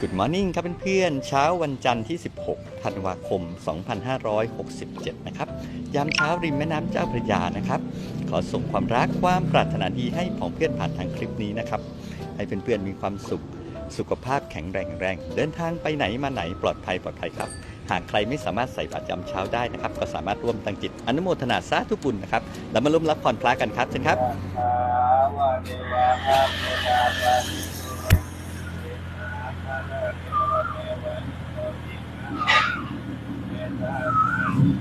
Good Morning ครับเพื่อนๆเช้าวันจันทร์ที่ 16 ธันวาคม 2567 นะครับ ยามเช้าริมแม่น้ำเจ้าพระยานะครับ ขอส่งความรักความปรารถนาดีให้ผองเพื่อนผ่านทางคลิปนี้นะครับ ให้เพื่อนๆมีความสุข สุขภาพแข็งแรงแรง เดินทางไปไหนมาไหนปลอดภัยปลอดภัยครับ หากใครไม่สามารถใส่บาตรยามเช้าได้นะครับ ก็สามารถร่วมตั้งจิตอนุโมทนาสาธุบุญนะครับ แล้วมาร่วมรับพรพระกันครับเชิญครับ ด้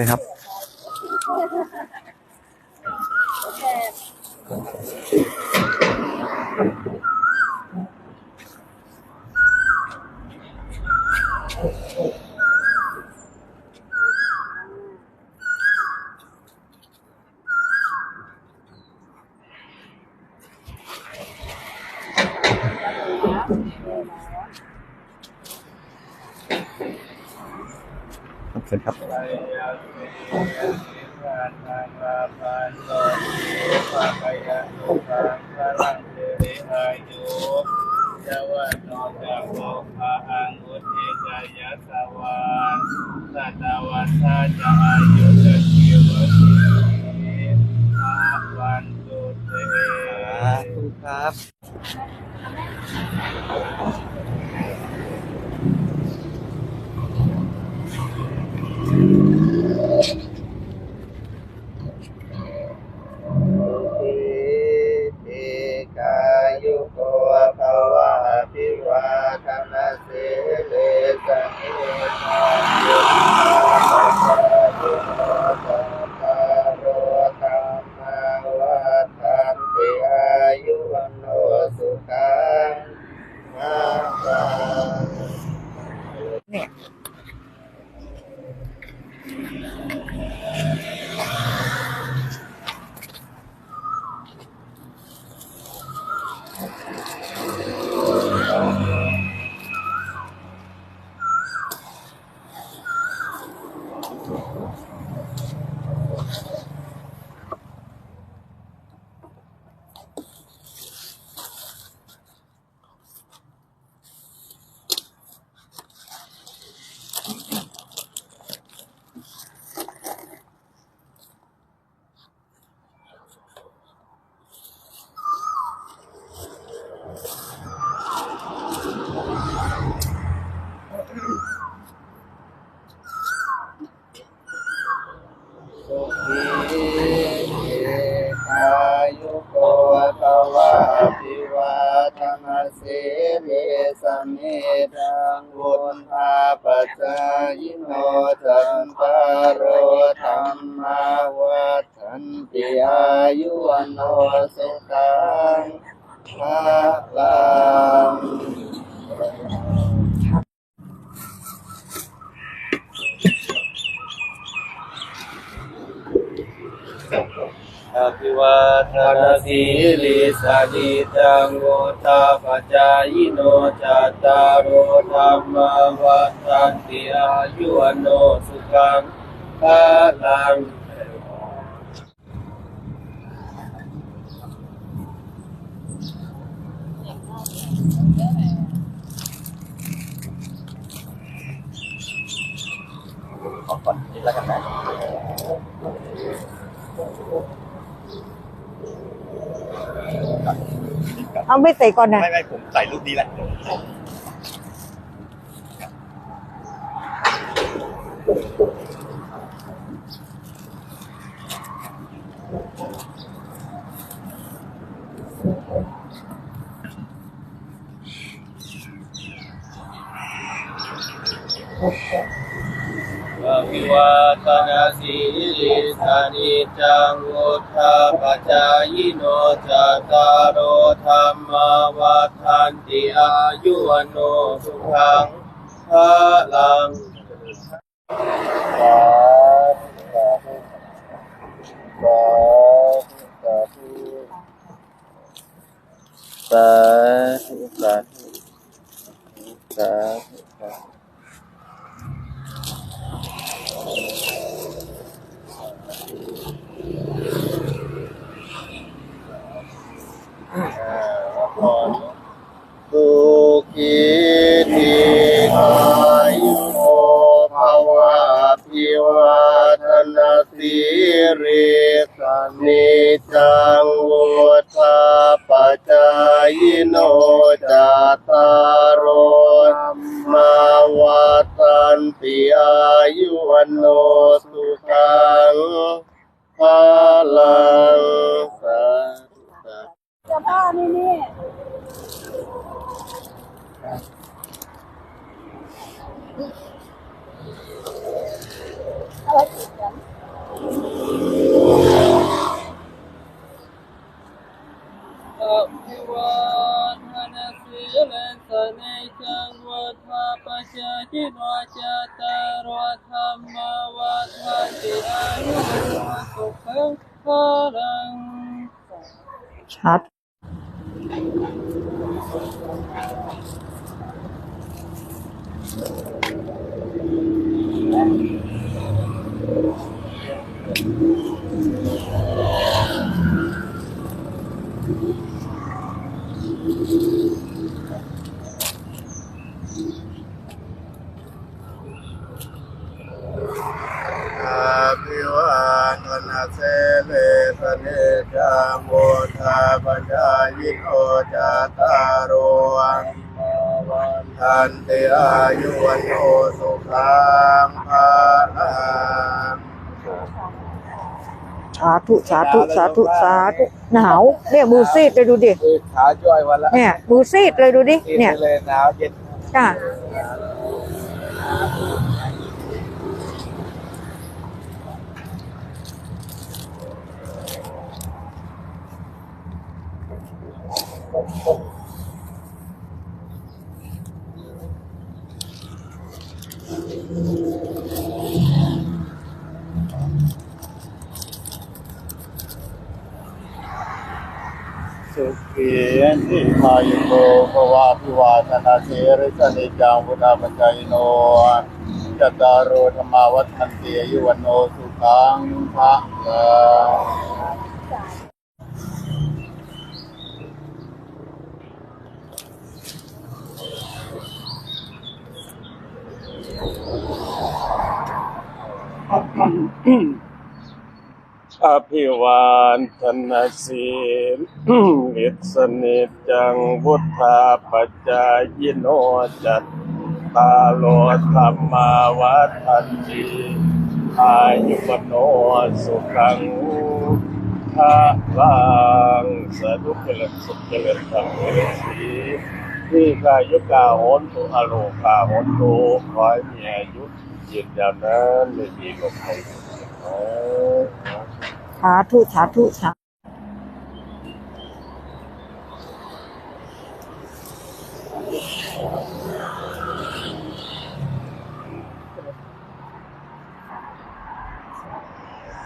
วยครับ เชิญครับยาวันโนจักโมภะอังอุทิกายสวาสัตวัฏาจะอายุตชีวสีอาวันตุเตสาธุครับ เอกายุโกภวะพิวาคณะเสเลสนิทายุยุโกสัพพะโรธรรมาวัฏันติอายุวันโนสุขังนาคัง สุขีเอกายุโกภ วะพิวาธรรมสิริสมเมธังวุนภาปัจจายโนจันตารโรธรรมาวัฏันติอายุวันโนสุขังภาลัง อภิวาทนาสีลิสานิจังโวตาปัจจายโนจัตตารุธรรมวัฏันติอายุวันโนสุขังภาลัง ขอก่อนนิดแล้วกันนะ เอาไม่ใส่ก่อนนะไม่ไม่ผมใส่รูปนี้แหละ อ ภิวาทนาสีลิสานิจังวุธาปัจจายโนจัตตารโอธรรมาวัฏันติอายุวันโนสุขังพลังสาธุสาธุสาธุสาธุ สาธุสาธุสุขีทีอายุโมภวะพิวาทนาสิริสนิจังวุธาปัจจายโนจัตตารโรมาวัตันติอายุวันโนสุขังพลังสาธุสาธุ อภิวาทนา สีเลนสเนจังวัฏาปจายิโนจตารวธรรมวัฏันติอายุวันสุขังพลังชัด อาภิวาทนาเสเลสเนจังโมทา ปัญญายิโนจาตารโรวันทันติอายุวันโนสุขังภาลังสาธุสาธุสาธุสาธุหนาวเนี่ยมือซีดเลยดูดิคือขาย่อยวันละเนี่ยมือซีดเลยดูดิกินเนี่ยเลยหนาวเย็นจ้า สุขีนิพายุโกภวะพิวาทนาเสริสนิจังวุฒาปัจจายโนจตารโรธรรมาวัฏันติอายุวันโนสุขังภะลัง อภิวานธนสีลอิสนิจจังพุทธาปัจายโนจัตตาโลธรรมาวัฏันติอายุวโนสุขังภาลังสาธุเจริญสุขเจริญธรรมเจริสีที่กายุกาโหนตุอโลกาโหนตุขอให้มีอายุยืนยาวนานไม่มีโรคภัยไข้เจ็บ สาธุสาธุสาธุ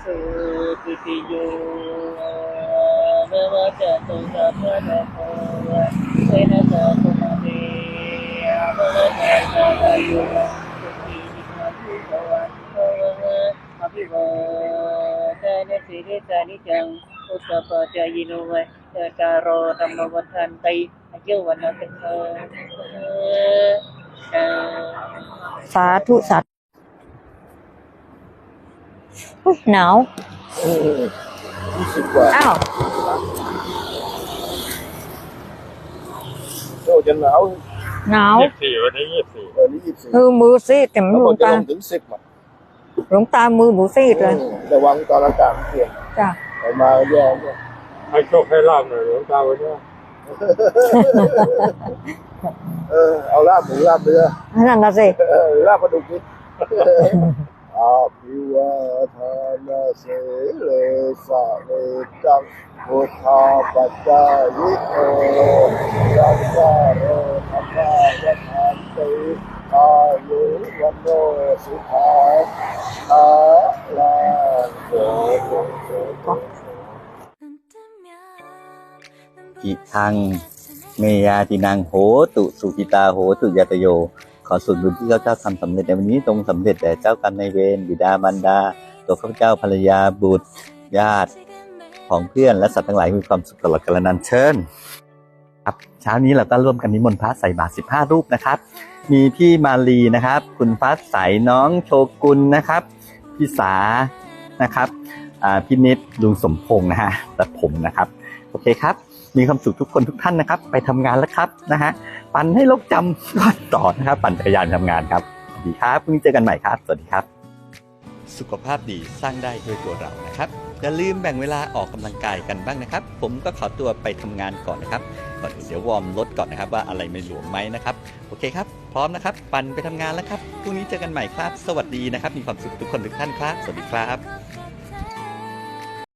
สุติโยเมวะจะตุสัพพะนะโมเสนะสะตุมาเตเมวะจะสัพพะโย สีเลสนิจังอุตตปะจายโนเวจตารโรธรรมวัฏันติอายุวันนะสังฆเออสาธุสาธุอุ๊ยหนาวยี่สิบกว่าอ้าวโอ้จะหนาวหนาวยี่สิบสี่วันนี้ยี่สิบสี่วันนี้ยี่สิบสี่มือมือซีดแต่ไม่เขาหลบอวกงจะตาลงถึงสิบอะ หลวงตามือหมูซีดเลยระวังตอนอากาศเปลี่ยนจ้าไปมาแย่เนี่ยให้โชคให้ลาบหน่อยหลวงตาวันนี้เออเอาลาบหมูลาบเรือนั่นน่ะสิเออลาบปลาดุกนิดอาภิวาทานาเสเลสะเวจังพุทธาปัจจายิโกยัสสะโรธรรมายทันติอายุวันโนสุขังอาลังโสโสโสอิทัง เมยาตินังโหตุสุกิตาโหตุยาตโย ขอส่วนบุญที่ข้าเจ้าทำสำเร็จในวันนี้จงสำเร็จแด่เจ้ากรรมนายเวรบิดามารดา ตัวข้าพเจ้าภรรยาบุตรญาติของเพื่อนและสัตว์ทั้งหลายมีความสุขตลอดกาลนานเชิญ ครับเช้านี้เราก็ร่วมกันนิมนต์พระใส่บาตร15รูปนะครับ มีพี่มาลีนะครับ คุณฟ้าใสน้องโชกุลนะครับ พี่สานะครับพี่นิดลุงสมพงษ์นะฮะตัดผมนะครับ โอเคครับ มีความสุขทุกคนทุกท่านนะครับ ไปทำงานแล้วครับนะฮะปั่นให้โลกจำก่อนต่อนะครับ ปั่นจักรยานทำงานครับสวัสดีครับพรุ่งนี้เจอกันใหม่ครับ สวัสดีครับ สุขภาพดีสร้างได้ด้วยตัวเรานะครับ อย่าลืมแบ่งเวลาออกกำลังกายกันบ้างนะครับ ผมก็ขอตัวไปทำงานก่อนนะครับก่อนเดี๋ยววอร์มรถก่อนนะครับ ว่าอะไรไม่หลวมไหมนะครับโอเคครับ พร้อมนะครับ ปั่นไปทำงานแล้วครับพรุ่งนี้เจอกันใหม่ครับ สวัสดีนะครับ มีความสุขทุกคนทุกท่านครับ สวัสดีครับ